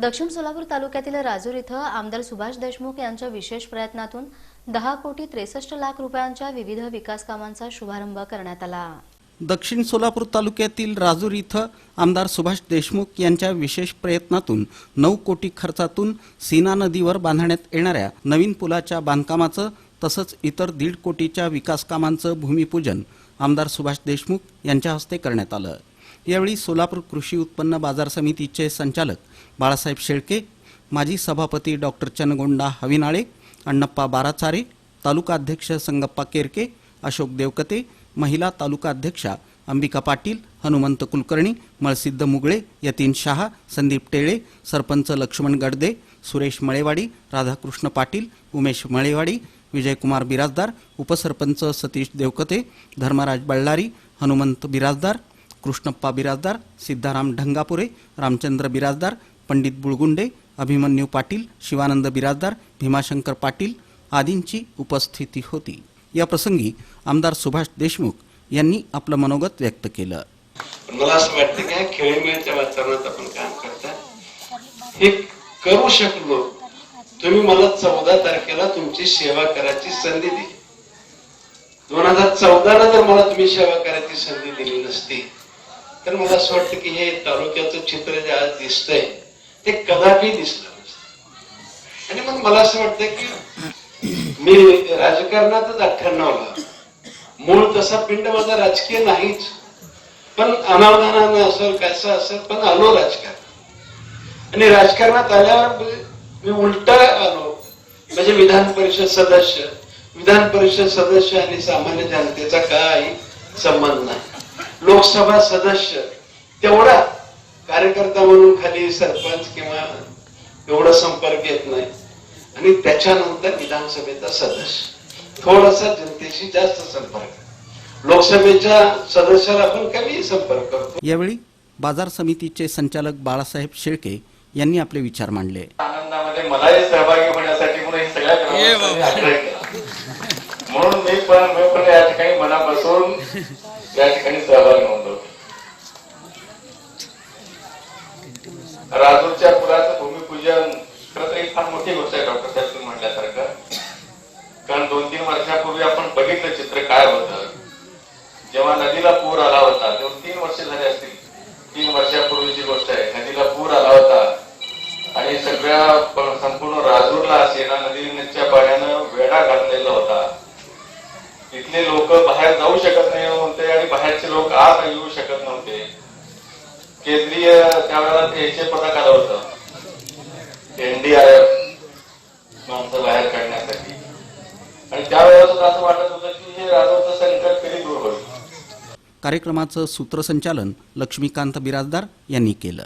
दक्षिण सोलापूर तालुक्यातील राजूर इथं आमदार सुभाष देशमुख यांच्या विशेष प्रयत्नातून दहा कोटी त्रेसष्ट लाख रुपयांच्या विविध विकास कामांचा शुभारंभ करण्यात आला. दक्षिण सोलापूर तालुक्यातील राजूर इथं आमदार सुभाष देशमुख यांच्या विशेष प्रयत्नातून नऊ कोटी खर्चातून सीना नदीवर बांधण्यात येणाऱ्या नवीन पुलाच्या बांधकामाचं तसंच इतर दीड कोटीच्या विकास कामांचं भूमिपूजन आमदार सुभाष देशमुख यांच्या हस्ते करण्यात आलं. यावेळी सोलापूर कृषी उत्पन्न बाजार समितीचे संचालक बाळासाहेब शेळके माजी सभापती डॉक्टर चनगोंडा हविनाळे अण्णप्पा बाराचारे तालुका अध्यक्ष संगप्पा केरके अशोक देवकते महिला तालुका अध्यक्षा अंबिका पाटील हनुमंत कुलकर्णी मळसिद्ध मुगळे यतीन शहा संदीप टेळे सरपंच लक्ष्मण गडदे सुरेश मळेवाडी राधाकृष्ण पाटील उमेश मळेवाडी विजयकुमार बिराजदार उपसरपंच सतीश देवकते धर्मराज बळ्ळारी हनुमंत बिराजदार कृष्णप्पा बिराजदार सिद्धाराम ढंगापुरे रामचंद्र बिराजदार पंडित बुळगुंडे अभिमन्यू पाटील शिवानंद बिराजदार भीमाशंकर पाटील आदींची उपस्थिती होती. या प्रसंगी आमदार सुभाष देशमुख यांनी आपलं मनोगत व्यक्त केलं. मला असं वाटतं की ह्या खेळीमेळच्या वातावरणात आपण काम करता हे करू शकलो. तुम्ही मला चौदा तारखेला तुमची सेवा करायची संधी दिली. दोन हजार चौदा ला जर मला तुम्ही सेवा करायची संधी दिली नसती तर मला असं वाटतं की हे तालुक्याचं चित्र जे आज दिसतंय ते कदापि दिसलं नसतं. आणि मग मला असं वाटतं की मी राजकारणातच अठ्ठ्याण्णवला मूळ तसा पिंड माझा राजकीय नाहीच. पण अनावधानानं असेल कसं असेल पण आलो राजकारण आणि राजकारणात आल्यावर मी उलटा आलो. म्हणजे विधान परिषद सदस्य. विधान परिषद सदस्य आणि सामान्य जनतेचा काही संबंध नाही. लोकसभा सदस्य तेवढा कार्यकर्ता म्हणून खाली सरपंच किंवा एवढा संपर्क येत नाही. आणि त्याच्यानंतर विधानसभेचा सदस्य. थोडासा जनतेशी जास्त संपर्क. लोकसभेच्या सदस्याला आपण कमी संपर्क करतो. यावेळी बाजार समितीचे संचालक बाळासाहेब शेळके यांनी आपले विचार मांडले. आनंदामध्ये मलाही सहभागी होण्यासाठी म्हणून हे सगळ्या म्हणून मी पण मी पण या ठिकाणी मनापासून त्या ठिकाणी सहभाग नोंदवतो राजूरच्या पुलाचं भूमिपूजन खरं तर एक फार मोठी गोष्ट आहे डॉक्टर साहेब तुम्ही म्हटल्यासारखं. कारण दोन तीन वर्षापूर्वी आपण बघितलं चित्र काय होतं. जेव्हा नदीला पूर आला होता तेव्हा तीन वर्ष झाले असतील. तीन वर्षापूर्वीची गोष्ट आहे. नदीला पूर आला होता. आणि सगळ्या संपूर्ण राजूरला सेना नदीच्या पाण्यानं इथले लोक बाहेर जाऊ शकत नाही होते आणि बाहेरचे लोक आत येऊ शकत नव्हते. केंद्रीय त्यावेळेला त्याचे पथक आलं होतं. एनडीआरएफ माणसं बाहेर काढण्यासाठी. आणि त्यावेळेला सुद्धा असं वाटत होतं की हे राजवचं संकट कधी दूर होईल. कार्यक्रमाचं सूत्रसंचालन लक्ष्मीकांत बिराजदार यांनी केलं.